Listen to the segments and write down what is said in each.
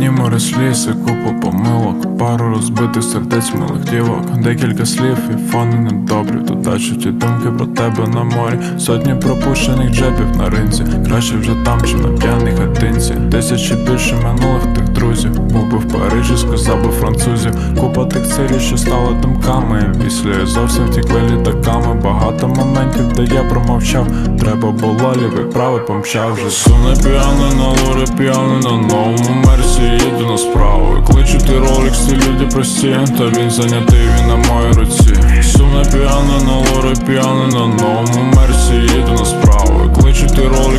мені море сліз і купа помилок, пару розбитих сердець милих дівок, декілька слів і фони недобрі, додачуть і думки про тебе на морі, сотні пропущених джебів на ринзі, краще вже там, чи на п'яній хатинці, тисячі більше минулих тих друзів, був би в Парижі, сказав би французів, купа тих цілей, що стали думками, після зовсім втікли літаками, багато моментів, де я промовчав, треба було лівий правий помчав вже. Суне п'яний на лоре п'яний на новому ти ролик, всі люди прості, та він зайнятий, він на моїй руці. Сумна піана, на лоре піана, на новому мерсі їду на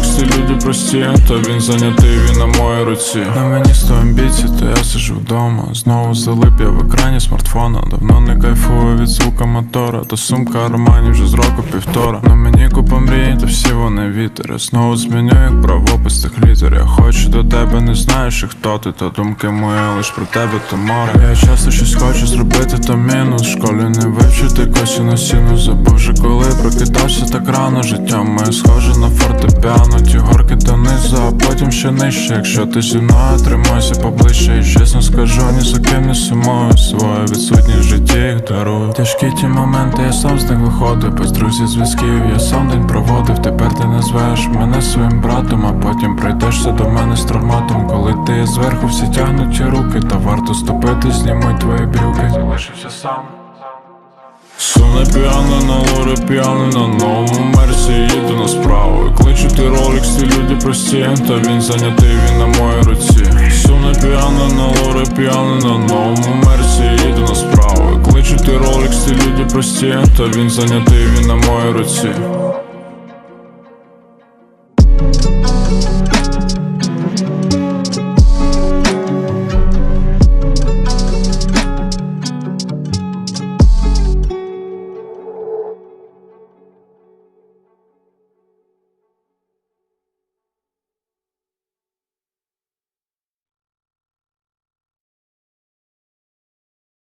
ти ролик, ці люди прості, та він зайнятий, він на моїй руці. На мені сто амбіцій, то я сижу вдома. Знову залип я в екрані смартфона. Давно не кайфую від звука мотора. Та сумка романів вже з року півтора. На мені купа мрій, та всі вони вітер. Я знову зміню як правопис тих літер. Я хочу до тебе, не знаю, ще хто ти Та думки мої лиш про тебе, то море. Я часто щось хочу зробити, то мінус. В школі не вивчити косіну сіну Забув вже коли прокидався так рано. Життя моє схоже на фортепіано Ті горки донизу, а потім ще нижче. Якщо ти зі мною тримайся поближче І чесно скажу, ні за ким не сумую. Свою відсутність в житті їх дарую. Тяжкі ті моменти, я сам з них виходив. Без друзів зв'язків, я сам день проводив. Тепер ти назвеш мене своїм братом А потім прийдешся до мене з травматом. Коли ти зверху всі тягнуті руки Та варто ступити, знімай твої брюки. Залишився сам. Суне п'яний на лоре п'яний на новому мерсі їду на справу. Ти ролик, всі люди прості, та він зайнятий, він на моїй руці. Суне п'яний на лоре п'яний на новому мерсі їду на справу. Ти ролик, всі люди прості, та він зайнятий, він на моїй руці